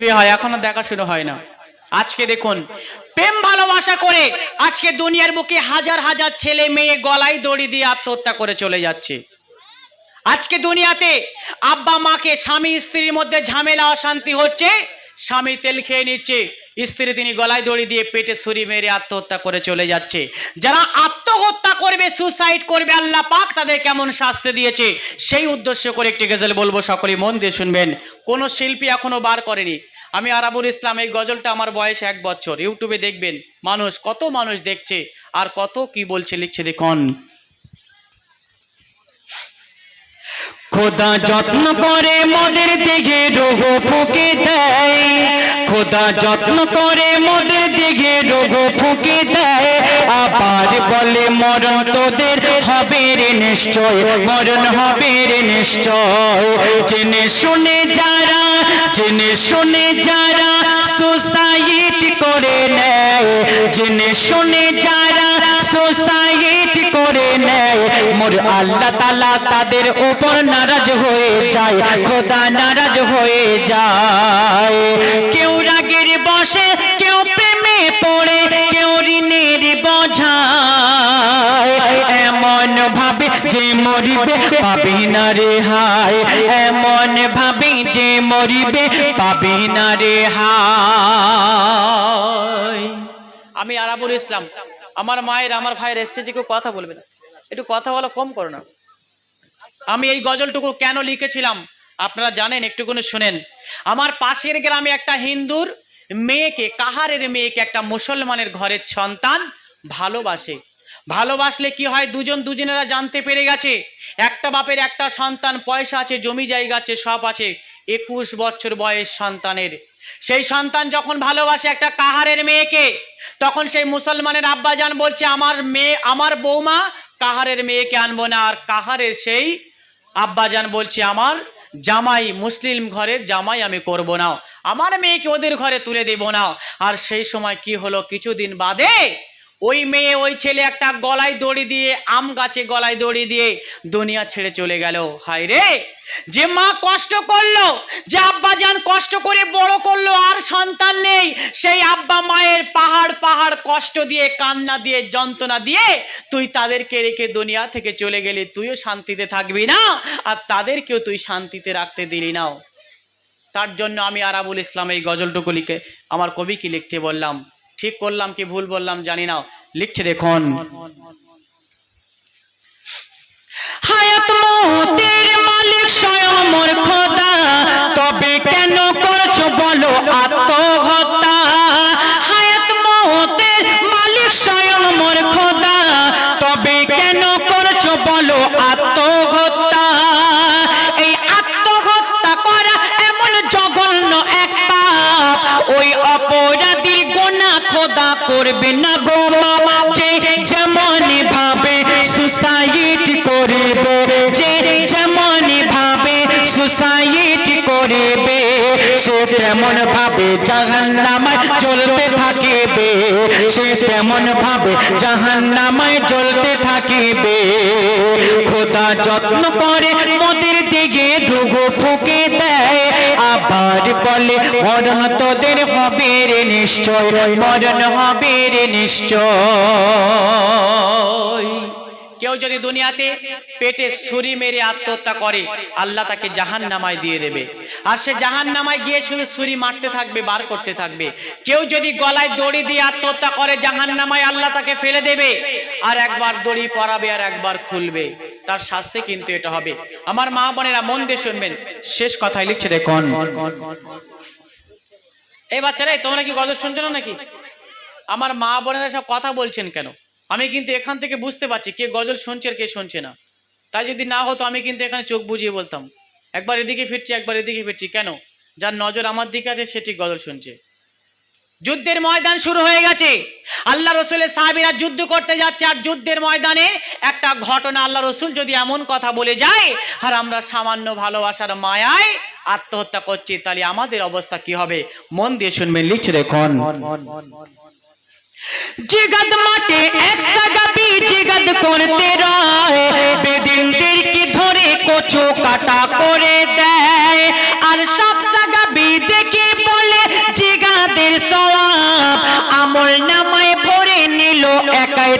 হয়, এখনও দেখাশুনো হয় না। আজকে দেখুন, প্রেম ভালোবাসা করে আজকে দুনিয়ার বুকে হাজার হাজার ছেলে মেয়ে গলায় দড়ি দিয়ে আত্মহত্যা করে চলে যাচ্ছে। আজকে দুনিয়াতে আব্বা মাকে স্বামী স্ত্রীর মধ্যে ঝামেলা, অশান্তি হচ্ছে। স্বামী তেল খেয়ে নিচ্ছে, স্ত্রী তিনি গলায় দড়ি দিয়ে পেটে ছুরি মেরে আত্মহত্যা করে চলে যাচ্ছে। যারা আত্মহত্যা করবে সুসাইড করবে, আল্লাহ পাক তাদের কেমন শাস্তি দিয়েছে? সেই উদ্দেশ্য করে একটি গজল বলব সকলে মন দিয়ে শুনবেন। কোন শিল্পী এখনও বার করেনি। আমি আরাবুল ইসলাম, এই গজলটা আমার বয়স এক বছর। ইউটিউবে দেখবেন, মানুষ, কত মানুষ দেখছে, আর কত কি বলছে, লিখছে দেখুন। খোদা যত্ন করে মোদের দিকে রোগ ফুকে দেয়। খোদা যত্ন করে মোদের দিকে রোগ ফুকে দেয়। আবার বলে, মরণ তোদের হবে রে নিশ্চয়, মরণ হবে রে নিশ্চয়। জেনে শুনে যারা, জেনে শুনে যারা সুসাইড করে নেয়, জেনে শুনে যারা সুসাইড করে নেয়। মোর আল্লাহ তালা তাদের উপর নারাজ হয়ে যায়, খোদা নারাজ হয়ে যায়। কেউ রাগের বসে, কেউ প্রেমে পড়ে, কেউ ঋণের বোঝায়। এমন ভাবে যে মরিবে, পাবে না রে হায়। এমন ভাবে যে মরিবে, পাবে না রে হায়। আমি আরাবুল ইসলাম। আমার মায়ের, আমার ভাইয়ের স্টেজে কেউ কথা বলবে না। একটু কথা বলা কম করো না। আমি এই গজলটুকু কেন লিখেছিলাম? আপনারা জানেন, একটুকুনি শুনেন। আমার পাশের গ্রামে একটা হিন্দুর মেয়েকে, কাহারের মেয়েকে একটা মুসলমানের ঘরের সন্তান ভালোবাসে। ভালোবাসলে কি হয়? দুজন দুজনেরা জানতে পেরে গেছে। একটা বাপের একটা সন্তান, পয়সা আছে, জমি জায়গা আছে, সব আছে। একুশ বছর বয়স সন্তানের। সেই সন্তান যখন ভালোবাসে একটা কাহারের মেয়েকে, তখন সেই মুসলমানের আব্বাজান বলছে, আমার মেয়ে, আমার বৌমা কাহারের মেয়েকে আনব না। আর কাহারের সেই আব্বাজান বলছে, আমার জামাই মুসলিম ঘরের জামাই আমি করব না। আমার মেয়েকে ওদের ঘরে তুলে দেব না। আর সেই সময় কি হলো? কিছুদিন বাদে ওই মেয়ে, ওই ছেলে একটা গলায় দড়ি দিয়ে, আম গাছে গলায় দড়ি দিয়ে দুনিয়া ছেড়ে চলে গেল। হায় রে! যে মা কষ্ট করল, যে আব্বা যান কষ্ট করে বড় করল, আর সন্তান নেই, সেই আব্বা মায়ের পাহাড় পাহাড় কষ্ট দিয়ে, কান্না দিয়ে, যন্ত্রণা দিয়ে তুই তাদেরকে রেখে দুনিয়া থেকে চলে গেলি। তুইও শান্তিতে থাকবি না, আর তাদেরকেও তুই শান্তিতে রাখতে দিলি নাও তার জন্য আমি আরাবুল ইসলাম এই গজলটুকু লিখে, আমার কবিকে লিখতে বললাম? ঠিক করলাম কি ভুল বললাম জানি না। লিখছে দেখুন। হায়াত মৌতের মালিক স্বয়ং মোর করবে না গো মামা। তেমন ভাবে জাহান নামায় চলতে থাকিবে, সে তেমন ভাবে জাহান নামায় চলতে থাকিবে। খোদা যত্ন করে মোদের দিকে ধুঘু ফুকে দেয়, আবার বলে, মরণ তোদের হবে রে নিশ্চয়, মরণ হবে রে নিশ্চয়। কেউ যদি দুনিয়াতে পেটে ছুরি মেরে আত্মহত্যা করে, আল্লাহ তাকে জাহান নামায় দিয়ে দেবে। আর সে জাহান নামায় গিয়ে শুধু ছুরি মারতে থাকবে, বার করতে থাকবে। কেউ যদি গলায় দড়ি দিয়ে আত্মহত্যা করে জাহান নামায় আল্লাহ তাকে ফেলে দেবে। আর একবার দড়ি পরাবে আর একবার খুলবে। তার শাস্তি কিন্তু এটা হবে। আমার মা বোনেরা, মন দিয়ে শুনবেন। শেষ কথাই লিখছে, দেখুন। এই বাচ্চারাই তোমরা কি গল্প শুনছো নাকি? আমার মা বোনেরা সব কথা বলছেন কেন? আমি কিন্তু এখান থেকে বুঝতে পারছি কে গজল শুনছে আর কে শুনছে না। তাই যদি না হতো, আমি কিন্তু এখানে চোখ বুঝিয়ে বলতাম, একবার এদিকে ফিরছি, একবার এদিকে ফিরছি, কেন? যার নজর আমার দিকে আছে, সে ঠিক গজল শুনছে। যুদ্ধের ময়দান শুরু হয়ে গেছে। আল্লাহ রসুলের সাহাবিরা যুদ্ধ করতে যাচ্ছে, আর যুদ্ধের ময়দানে একটা ঘটনা আল্লাহ রসুল যদি এমন কথা বলে যায়, আর আমরা সামান্য ভালোবাসার মায়ায় আত্মহত্যা করছি, তাহলে আমাদের অবস্থা কি হবে? মন দিয়ে শুনবেন লিখছে দেখুন। জিগত মাঠে এক সাগাবি জিগত করতে রয় বেদিনদেরকে ধরে কচু কাটা করে দেয় আর সব সাগাবি দেখে বলে শাহাদাতের সওয়াব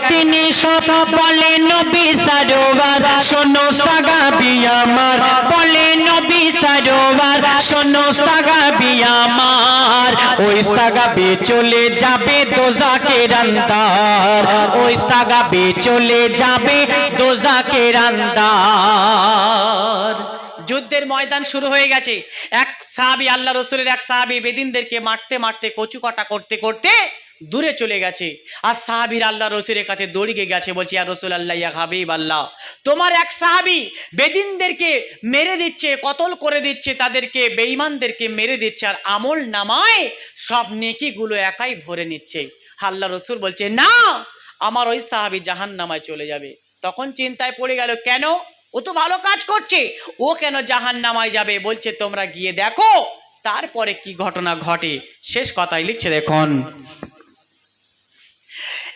তিনি সব বলে নবী সারোয়ার। শোনো সাগাবি আমার বলে নবী সারোয়ার। শোনো সাগাবি আমার ওই সাগাবি চলে যাবে দোজাকের আন্দার ওই সাগাবি চলে যাবে দোজাকের আন্দার যুদ্ধের ময়দান শুরু হয়ে গেছে। এক সাহাবি, আল্লাহ রসুলের এক সাহাবি বেদিনদেরকে মারতে মারতে কচু কাটা করতে করতে দূরে চলে গেছে। আর সাহাবির আল্লাহ রসুলের কাছে দৌড়িয়ে গেছে, বলছি আর রসুল আল্লাহ ইয়া হাবিব আল্লাহ তোমার এক সাহাবি বেদিনদেরকে মেরে দিচ্ছে, কতল করে দিচ্ছে, তাদেরকে, বেঈমানদেরকে মেরে দিচ্ছে, আর আমল নামায় সব নেকিগুলো একাই ভরে নিচ্ছে। আল্লাহ রসুল বলছে, না, আমার ওই সাহাবি জাহান নামায় চলে যাবে। তখন চিন্তায় পড়ে গেল, কেন? ও তো ভালো কাজ করছে, ও কেন জাহান নামায় যাবে? বলছে, তোমরা গিয়ে দেখো, তারপরে কি ঘটনা ঘটে? শেষ কথাই লিখছে, দেখুন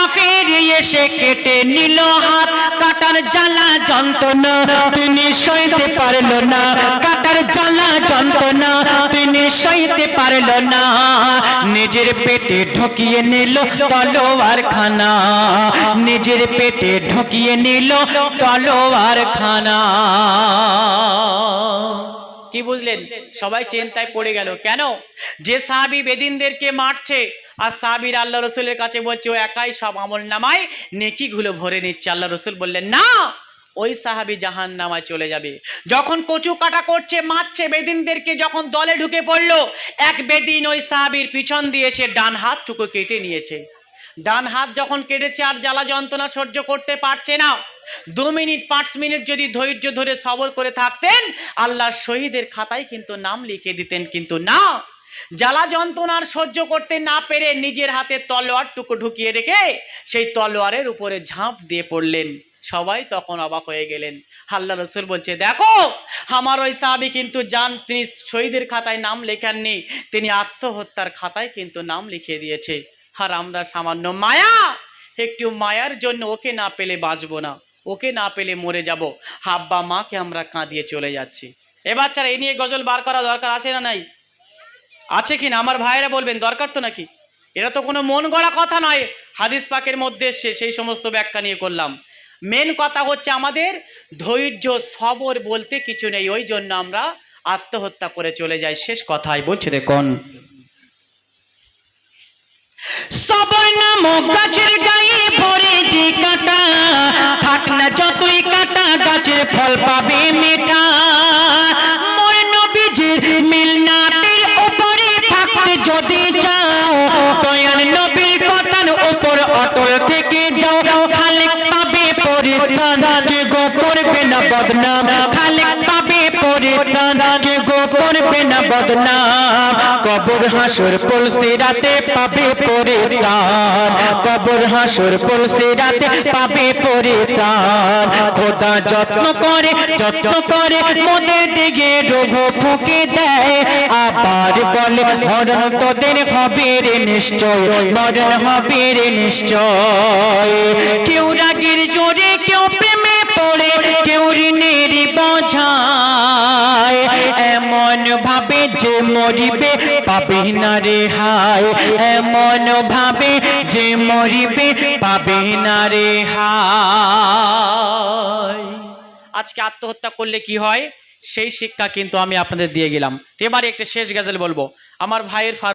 কাফের এসে কেটে নিল হাত। কাটার জ্বালা যন্ত্রণা তিনি সইতে পারল না। কাটার জ্বালা যন্ত্রণা তিনি সইতে পারল না। নিজের পেটে ঢুকিয়ে নিল তলোয়ার খানা নিজের পেটে ঢুকিয়ে নিল তলোয়ার খানা কি বুঝলেন? সবাই চিন্তায় পড়ে গেল। কেন? যে সাহাবি বেদিনদেরকে মারছে, আর সাহাবির আল্লাহ রসুলের কাছে বলছে, ও একাই সব আমল নামায় নেকিগুলো ভরে নিচ্ছে। আল্লাহ রসুল বললেন, না, ওই সাহাবি জাহান নামায় চলে যাবে। যখন কচু কাটা করছে, মারছে, বেদিনদেরকে যখন দলে ঢুকে পড়ল, এক বেদিন ওই সাহাবির পিছন দিয়ে সে ডান হাতটুকু কেটে নিয়েছে। ডান হাত যখন কেটেছে আর জ্বালা যন্ত্রণা সহ্য করতে পারছে না। দু মিনিট, পাঁচ মিনিট যদি ধৈর্য ধরে সবর করে থাকতেন আল্লাহ শহীদের খাতায় কিন্তু নাম লিখে দিতেন কিন্তু না। জ্বালা যন্ত্রণার সহ্য করতে না পেরে নিজের হাতে তলোয়ারটুকু ঢুকিয়ে রেখে সেই তলোয়ারের উপরে ঝাঁপ দিয়ে পড়লেন। সবাই তখন অবাক হয়ে গেলেন। আল্লাহ রসুল বলছে, দেখো, আমার ওই সাহাবি কিন্তু যান, তিনি শহীদের খাতায় নাম লেখাননি, তিনি আত্মহত্যার খাতায় কিন্তু নাম লিখিয়ে দিয়েছে। আর আমরা সামান্য মায়া। একটু মায়ার জন্য ওকে না পেলে বাঁচবো না। ওকে না পেলে মরে যাব। হাব্বা মাকে আমরা কাঁদিয়ে চলে যাচ্ছি। এ বাচ্চারা, এ নিয়ে গজল বার করা দরকার আছে না নাই? আছে কি না? আমার ভাইয়েরা বলবেন, দরকার তো নাকি? এটা তো কোনো মন গড়া কথা নয়। হাদিস পাকের মধ্যে এসছে, সেই সমস্ত ব্যাখ্যা নিয়ে করলাম। মেন কথা হচ্ছে আমাদের ধৈর্য, সবর বলতে কিছু নেই। ওই জন্য আমরা আত্মহত্যা করে চলে যাই। শেষ কথাই বলছে দেখুন। সবর নামক গাছের গায়ে ভরে যে কাটা, থাক না যতই কাটা, গাছের ফল পাবে মিলনাতের উপরে থাকতে যদি চাও, দয়াল নবীর কথার উপর অটল থেকে যাও। খালেক পাবে পরিত্রাণ কে গো করবে না বদনাম, খালেক পাবে পরিত্রাণ কে গো করবে না বদনাম। কবর হাসুর রাতে পাবে কবর হাসুর রাতে পাবে খোদা যত্ন করে যত্ন করে দিকে রোগ ফুকে দেয়। আবার বলে, মরণ তোদের হবে রে নিশ্চয়, মরণ হবে রে নিশ্চয়। কেউ রাগের জোরে, কেউ প্রেমে পড়ে কেউ ঋণের বোঝায়। এমন ভাবে যে মরিবে পাবে না রে হায়। এমন ভাবে যে মরিবে পাবে না রে হায়। আজকে আত্মহত্যা করলে কি হয়? সেই শিক্ষা কিন্তু আমি আপনাদের দিয়ে গেলাম। এবারে একটা শেষ গজল বলব। আমার ভাইয়ের